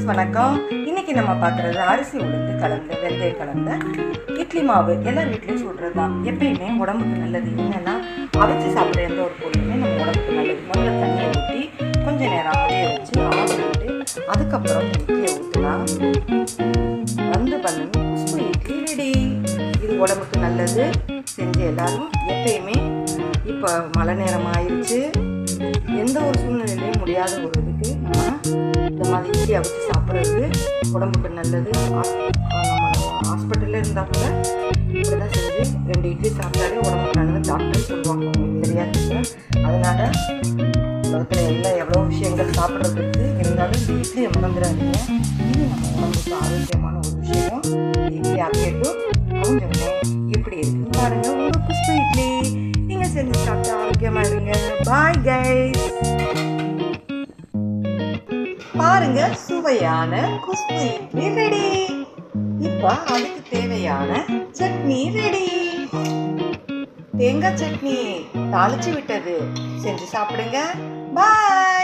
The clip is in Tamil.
ஃப்ரெண்ட்ஸ் வணக்கம். இன்றைக்கி நம்ம பார்க்குறது அரிசி உளுந்து கலந்து வெந்தய கலந்த இட்லி மாவு எல்லா வீட்லேயும் சுடுறது தான் எப்பயுமே உடம்புக்கு நல்லது என்னன்னா அரைச்சி சாப்பிட்ற எந்த ஒரு பொருளுமே நம்ம உடம்புக்கு நல்லது. முதல்ல தண்ணியை ஊற்றி கொஞ்சம் நேரம் அப்படியே வச்சு ஆற அதுக்கப்புறம் இட்லியை ஊற்றினா வந்து பண்ணுங்க குஷ்பு இட்லி ரெடி இது உடம்புக்கு நல்லது. செஞ்சு எல்லாரும் எப்பயுமே இப்போ மழை நேரம் ஆயிடுச்சு எந்த ஒரு சூழ்நிலையிலையும் முடியாத ஒரு இதுக்கு நம்ம இந்த மாதிரி இட்லி அவிச்சு சாப்பிட்றது. உடம்புக்கு நல்லது. நம்ம ஹாஸ்பிட்டலில் இருந்தால் கூட இப்படி தான் செஞ்சு ரெண்டு இட்லி சாப்பிட்டாலே உடம்புக்கு நல்லது. டாக்டர் சொல்லுவாங்க. உங்களுக்கு தெரியாது அதனால் உலகத்தில் எல்லாம் எவ்வளோ விஷயங்கள் சாப்பிட்றதுக்கு இருந்தாலும் இந்த இட்லியை மறந்துடாதீங்க இது நம்ம உடம்புக்கு ஆரோக்கியமான ஒரு விஷயம். இட்லி ஆக்கியட்டும் அவங்க இப்படி இருக்கு. பாருங்க உங்க குஷ்பு இட்லி. நீங்கள் செஞ்சு சாப்பிட்டு ஆரோக்கியமாக இருங்க. பாய் கைஸ் பாருங்க சுவையான குஷ்பு இட்லி ரெடி இப்போ அதுக்கு தேவையான சட்னி ரெடி தேங்காய் சட்னி தாளிச்சு விட்டது. செஞ்சு சாப்பிடுங்க. பாய்